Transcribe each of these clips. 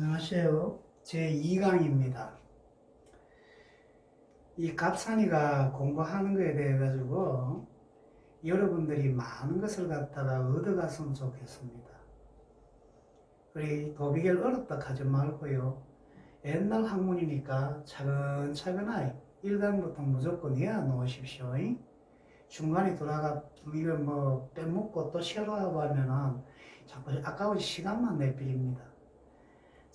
안녕하세요. 제 2강입니다. 이 갑산이가 공부하는 거에 대해 가지고 여러분들이 많은 것을 갖다가 얻어갔으면 좋겠습니다. 우리 도비결 어렵다 하지 말고요. 옛날 학문이니까 차근차근하게 1강부터 무조건 외워 놓으십시오. 중간에 돌아가 이거 뭐 빼먹고 또 하고 하면은 자꾸 아까운 시간만 내버립니다.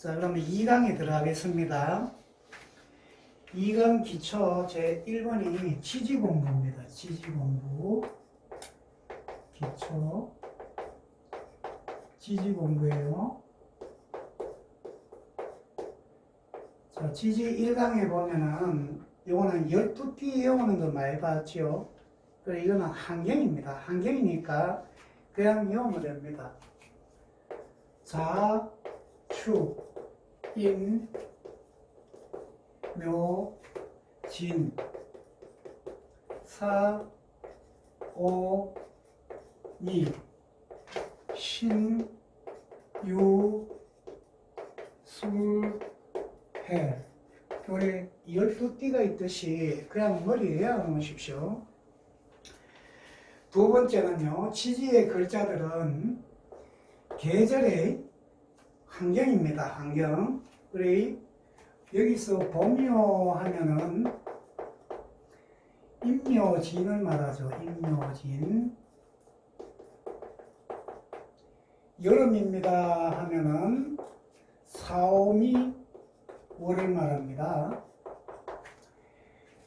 자, 그러면 2강에 들어가겠습니다. 2강 기초 제 1번이 지지 공부입니다. 지지 공부. 기초. 지지 공부예요. 자, 지지 1강에 보면은 요거는 12띠 외우는 거 많이 봤죠. 그래 이거는 환경입니다. 환경이니까 그냥 외우면 됩니다. 자, 추, 인, 묘, 진, 사, 오, 이, 신, 유, 술, 해. 우리 열두 띠가 있듯이 그냥 머리에 외워놓으십시오. 두 번째는요, 지지의 글자들은 계절의 환경입니다. 환경. 우리 여기서 봄요 하면은 임묘진을 말하죠. 임묘진. 여름입니다 하면은 사오미 월을 말합니다.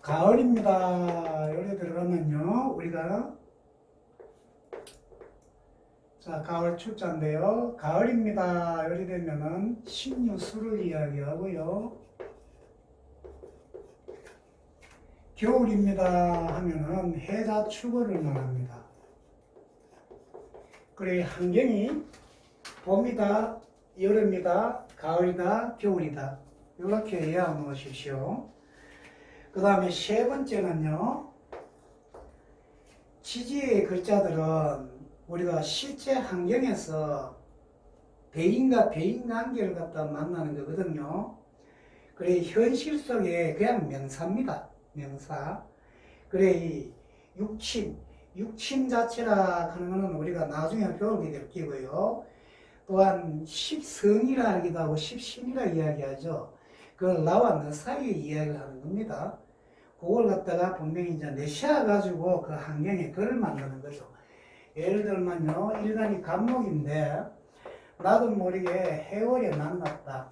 가을입니다. 요래 들어가면요. 우리가 자, 가을 축자인데요. 가을입니다. 요리 되면은 신유수를 이야기하고요. 겨울입니다. 하면은 해자 축어를 말합니다. 그래, 환경이 봄이다, 여름이다, 가을이다, 겨울이다. 이렇게 이해하 놓으십시오. 그 다음에 세 번째는요. 지지의 글자들은 우리가 실제 환경에서 대인과 대인 관계를 갖다 만나는 거거든요. 그래 현실 속에 그냥 명사입니다. 명사. 그래 이 육침, 육침 자체라 하는 것은 우리가 나중에 배우게 될 끼고요. 또한 십성이라 하기도 하고 십신이라 이야기하죠. 그걸 나와 너 사이에 이야기를 하는 겁니다. 그걸 갖다가 분명히 이제 내셔 가지고 그 환경에 글을 만드는 거죠. 예를 들면요, 일간이 감목인데, 나도 모르게 해월에 만났다.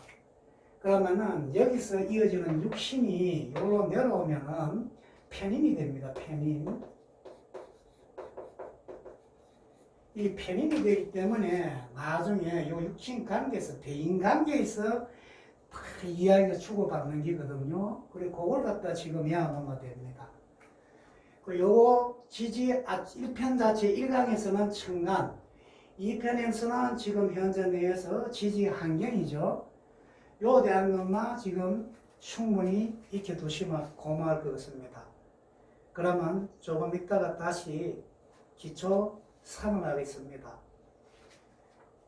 그러면은 여기서 이어지는 육신이 여기로 내려오면은 편인이 됩니다, 편인. 이 편인이 되기 때문에 나중에 요 육신 관계에서, 대인 관계에서 다 이야기가 주고받는 게거든요. 그리고 그걸 갖다 지금 이해하면 됩니다. 그 요거 지지 1편 자체 1강에서는 청간, 2편에서는 지금 현재 내에서 지지 환경이죠. 요 대한 것만 지금 충분히 익혀두시면 고마울 것 같습니다. 그러면 조금 있다가 다시 기초 3을 하겠습니다.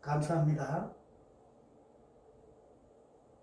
감사합니다.